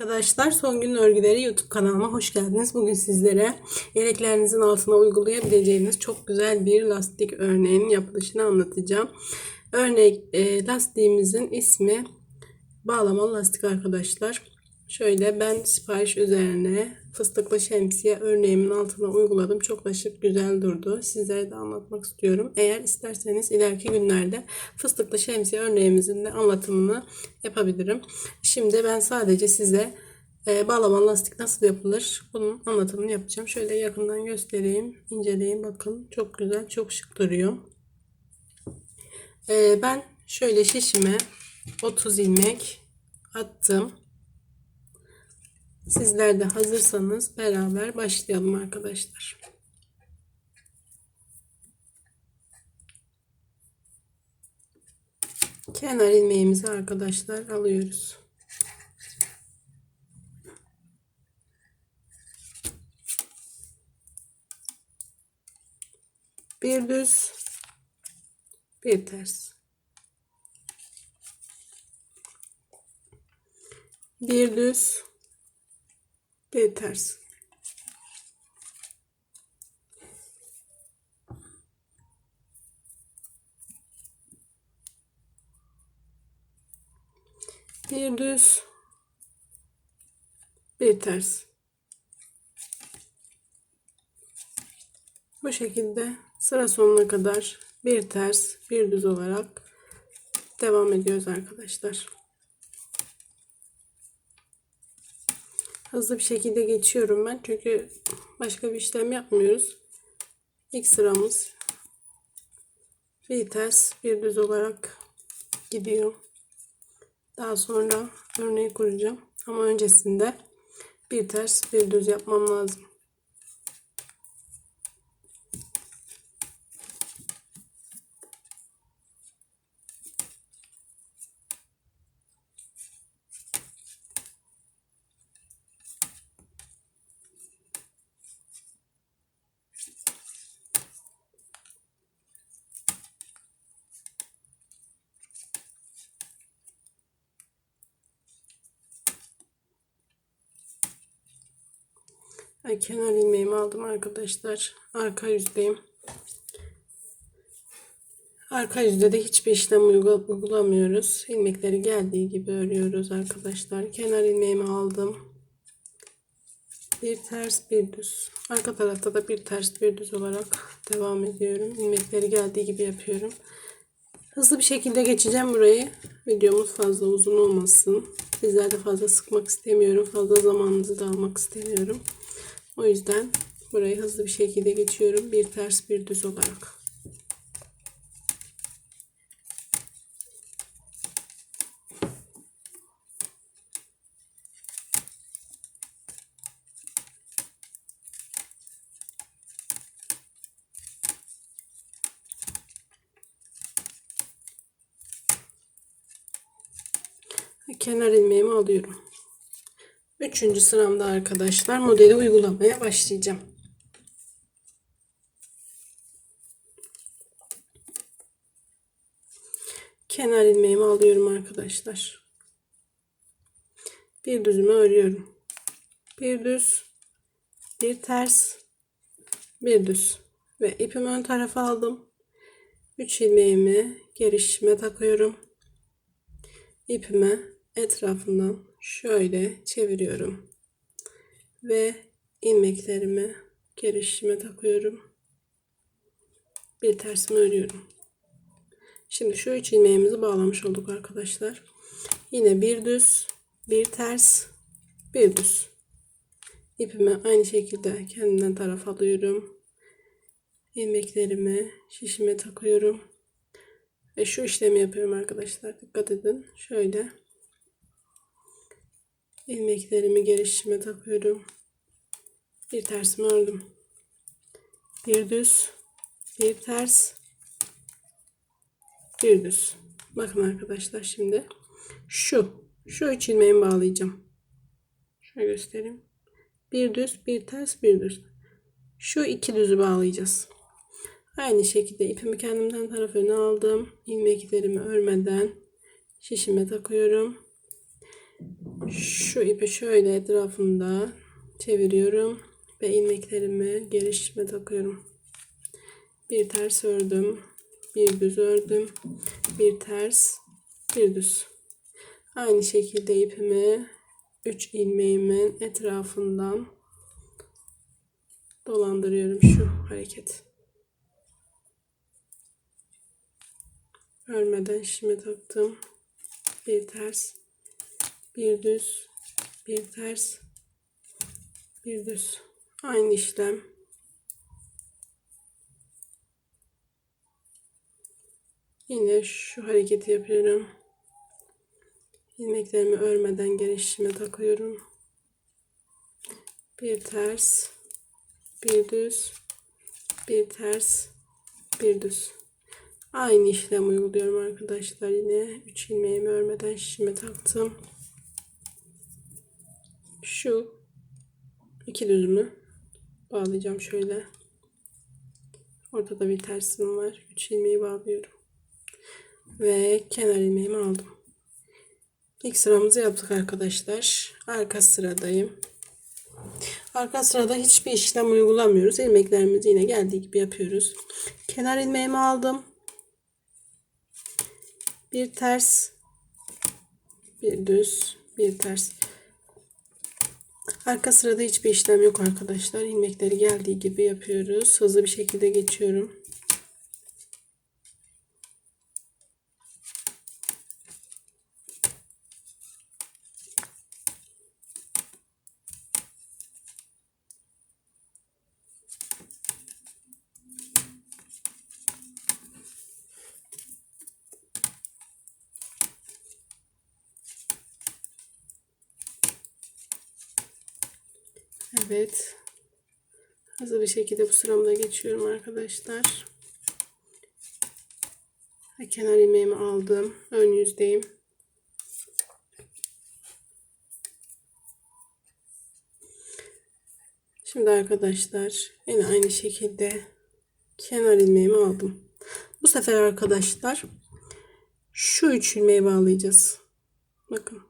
Arkadaşlar Son Gün Örgüleri YouTube kanalıma hoş geldiniz. Bugün sizlere yeleklerinizin altına uygulayabileceğiniz çok güzel bir lastik örneğinin yapılışını anlatacağım. Örnek e, lastiğimizin ismi bağlamalı lastik arkadaşlar. Şöyle ben sipariş üzerine fıstıklı şemsiye örneğimin altına uyguladım. Çok da şık güzel durdu. Sizlere de anlatmak istiyorum. Eğer isterseniz ileriki günlerde fıstıklı şemsiye örneğimizin de anlatımını yapabilirim. Şimdi ben sadece size e, bağlamalı lastik nasıl yapılır bunun anlatımını yapacağım. Şöyle yakından göstereyim. inceleyin bakın. Çok güzel çok şık duruyor. E, ben şöyle şişime 30 ilmek attım. Sizler de hazırsanız beraber başlayalım arkadaşlar. Kenar ilmeğimizi arkadaşlar alıyoruz. Bir düz, bir ters. Bir düz, bir ters. Bir düz, bir ters. Bu şekilde sıra sonuna kadar bir ters, bir düz olarak devam ediyoruz arkadaşlar. Hızlı bir şekilde geçiyorum ben çünkü başka bir işlem yapmıyoruz. İlk sıramız bir ters, bir düz olarak gidiyor. Daha sonra örneği kuracağım. Ama öncesinde bir ters, bir düz yapmam lazım. Ben kenar ilmeğimi aldım arkadaşlar. Arka yüzdeyim. Arka yüzde de hiçbir işlem uygulamıyoruz. İlmekleri geldiği gibi örüyoruz arkadaşlar. Kenar ilmeğimi aldım. Bir ters bir düz. Arka tarafta da bir ters bir düz olarak devam ediyorum. İlmekleri geldiği gibi yapıyorum. Hızlı bir şekilde geçeceğim burayı. Videomuz fazla uzun olmasın. Sizler de fazla sıkmak istemiyorum. Fazla zamanınızı da almak istemiyorum. O yüzden burayı hızlı bir şekilde geçiyorum. Bir ters bir düz olarak. Kenar ilmeğimi alıyorum. Üçüncü sıramda arkadaşlar modeli uygulamaya başlayacağım. Kenar ilmeğimi alıyorum arkadaşlar. Bir düzümü örüyorum. Bir düz, bir ters, bir düz ve ipimi ön tarafa aldım. 3 ilmeğimi geri takıyorum. İpimi etrafından şöyle çeviriyorum. Ve ilmeklerimi gerişime takıyorum. Bir tersimi örüyorum. Şimdi şu üç ilmeğimizi bağlamış olduk arkadaşlar. Yine bir düz, bir ters, bir düz. İpimi aynı şekilde kendimden taraf alıyorum. İlmeklerimi şişime takıyorum. Ve şu işlemi yapıyorum arkadaşlar. Dikkat edin. Şöyle ilmeklerimi gelişime takıyorum. Bir tersimi ördüm. Bir düz, bir ters, bir düz. Bakın arkadaşlar şimdi şu, şu üç ilmeğimi bağlayacağım. Şöyle göstereyim. Bir düz, bir ters, bir düz. Şu iki düzü bağlayacağız. Aynı şekilde ipimi kendimden taraf öne aldım. İlmeklerimi örmeden şişime takıyorum. Şu ipi şöyle etrafında çeviriyorum ve ilmeklerimi geri şişime takıyorum. Bir ters ördüm, bir düz ördüm, bir ters, bir düz. Aynı şekilde ipimi 3 ilmeğimin etrafından dolandırıyorum şu hareket. Örmeden şişime taktım. Bir ters, bir düz, bir ters, bir düz. Aynı işlem. Yine şu hareketi yapıyorum. İlmeklerimi örmeden geri şişime takıyorum. Bir ters, bir düz, bir ters, bir düz. Aynı işlem uyguluyorum arkadaşlar. Yine 3 ilmeğimi örmeden şişime taktım. Şu iki düzümü bağlayacağım şöyle. Ortada bir tersim var. 3 ilmeği bağlıyorum. Ve kenar ilmeğimi aldım. İlk sıramızı yaptık arkadaşlar. Arka sıradayım. Arka sırada hiçbir işlem uygulamıyoruz. İlmeklerimizi yine geldiği gibi yapıyoruz. Kenar ilmeğimi aldım. Bir ters, bir düz, bir ters. Arka sırada hiçbir işlem yok arkadaşlar. İlmekleri geldiği gibi yapıyoruz. Hızlı bir şekilde geçiyorum. Evet. Hızlı bir şekilde bu sıramda geçiyorum arkadaşlar. Kenar ilmeğimi aldım. Ön yüzdeyim. Şimdi arkadaşlar yine aynı şekilde kenar ilmeğimi aldım. Bu sefer arkadaşlar şu üç ilmeği bağlayacağız. Bakın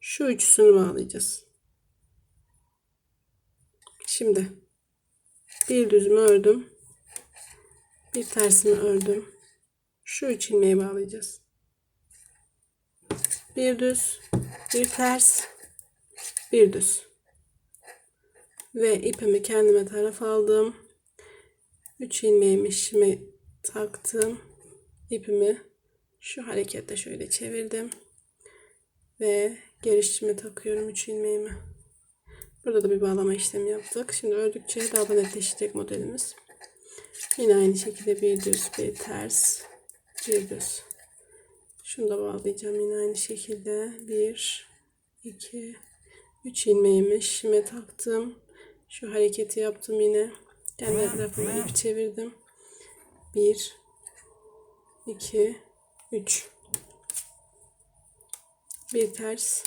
şu üçüsünü bağlayacağız. Şimdi bir düzümü ördüm. Bir tersimi ördüm. Şu üç ilmeği bağlayacağız. Bir düz, bir ters, bir düz. Ve ipimi kendime taraf aldım. Üç ilmeğimi işime taktım. İpimi şu hareketle şöyle çevirdim. Ve geri takıyorum üç ilmeğimi. Burada da bir bağlama işlemi yaptık. Şimdi ördükçe daha da netleşecek modelimiz. Yine aynı şekilde bir düz, bir ters, bir düz. Şunu da bağlayacağım yine aynı şekilde. Bir, iki, üç ilmeğimi şişime taktım. Şu hareketi yaptım yine. Kendi etrafıma ip çevirdim. Bir, iki, üç. Bir ters,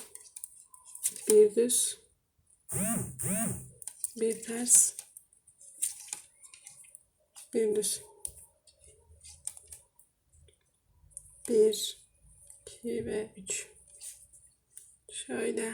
bir düz, bir ters. Bir düz bir iki ve üç. Şöyle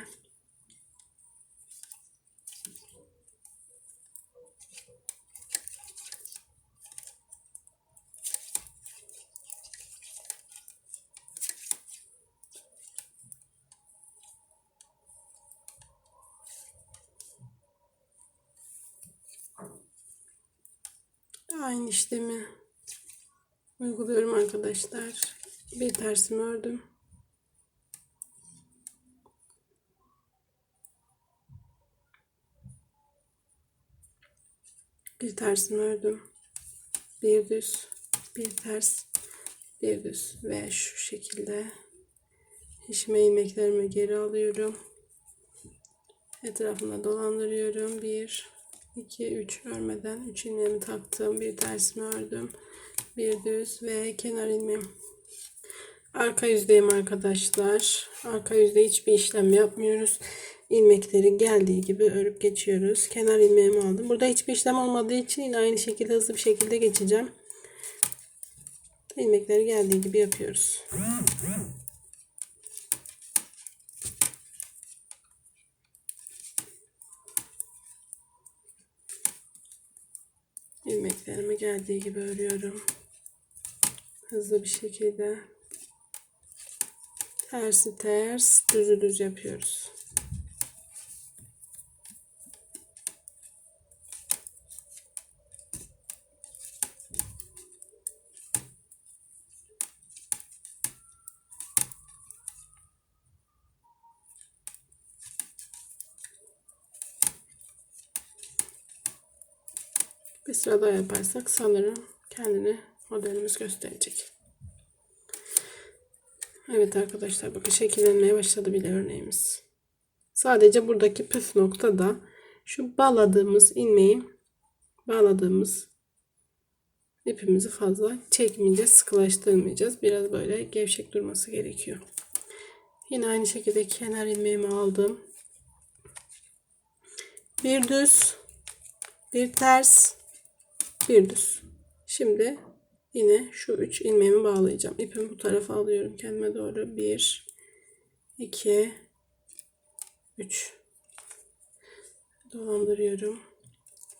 Aynı işlemi uyguluyorum arkadaşlar. Bir tersimi ördüm. Bir tersimi ördüm. Bir düz, bir ters, bir düz ve şu şekilde işime ilmeklerimi geri alıyorum. Etrafına dolandırıyorum. Bir, 2 3 örmeden 3 ilmeğimi taktım. Bir tersimi ördüm. Bir düz ve kenar ilmeğim. Arka yüzdeyim arkadaşlar. Arka yüzde hiçbir işlem yapmıyoruz. İlmekleri geldiği gibi örüp geçiyoruz. Kenar ilmeğimi aldım. Burada hiçbir işlem olmadığı için yine aynı şekilde hızlı bir şekilde geçeceğim. İlmekleri geldiği gibi yapıyoruz ilmeklerimi geldiği gibi örüyorum. Hızlı bir şekilde tersi ters, düzü düz yapıyoruz. Bir sıra daha yaparsak sanırım kendini modelimiz gösterecek. Evet arkadaşlar bakın şekillenmeye başladı bile örneğimiz. Sadece buradaki püf nokta da şu bağladığımız ilmeği bağladığımız ipimizi fazla çekmeyeceğiz, sıkılaştırmayacağız. Biraz böyle gevşek durması gerekiyor. Yine aynı şekilde kenar ilmeğimi aldım. Bir düz, bir ters, bir düz. Şimdi yine şu üç ilmeğimi bağlayacağım. İpimi bu tarafa alıyorum kendime doğru. Bir, iki, üç. Dolandırıyorum.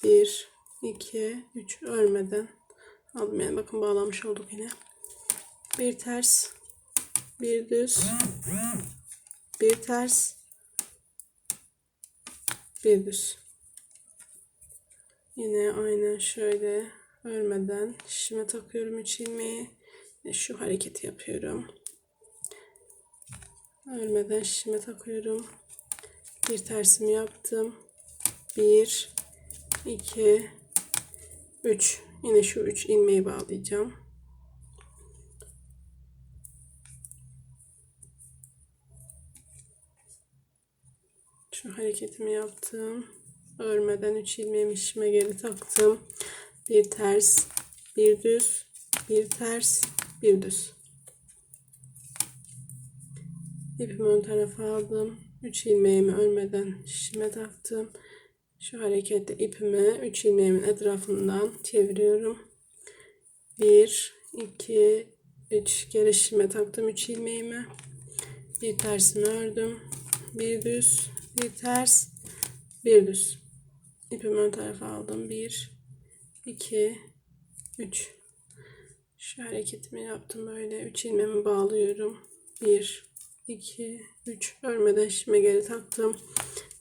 Bir, iki, üç. Örmeden aldım. Yani bakın bağlamış olduk yine. Bir ters, bir düz, bir ters, bir düz. Yine aynen şöyle örmeden şişime takıyorum üç ilmeği ve şu hareketi yapıyorum. Örmeden şişime takıyorum. Bir tersimi yaptım. Bir, iki, üç. Yine şu üç ilmeği bağlayacağım. Şu hareketimi yaptım. Örmeden 3 ilmeğimi şişime geri taktım. Bir ters, bir düz, bir ters, bir düz. İpimi ön tarafa aldım. 3 ilmeğimi örmeden şişime taktım. Şu harekette ipimi 3 ilmeğimin etrafından çeviriyorum. 1, 2, 3 geri şişime taktım 3 ilmeğimi. Bir tersini ördüm. Bir düz, bir ters, bir düz. İpimi ön tarafa aldım. 1, 2, 3. Şu hareketimi yaptım böyle. 3 ilmeğimi bağlıyorum. 1, 2, 3. Örmeden şişime geri taktım.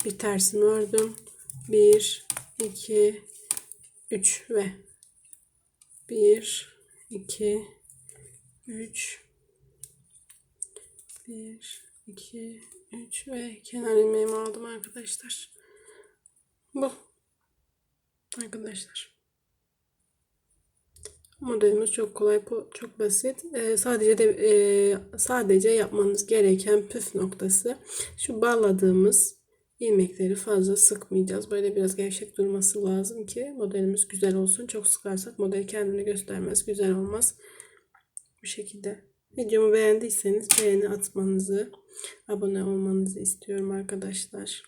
Bir tersimi ördüm. 1, 2, 3 ve 1, 2, 3, 1, 2, 3 ve kenar ilmeğimi aldım arkadaşlar. Bu. Arkadaşlar. Modelimiz çok kolay, çok basit. Ee, sadece de e, sadece yapmanız gereken püf noktası şu bağladığımız ilmekleri fazla sıkmayacağız. Böyle biraz gevşek durması lazım ki modelimiz güzel olsun. Çok sıkarsak model kendini göstermez, güzel olmaz. Bu şekilde. Videomu beğendiyseniz beğeni atmanızı, abone olmanızı istiyorum arkadaşlar.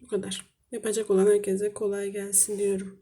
Bu kadar. Yapacak olan herkese kolay gelsin diyorum.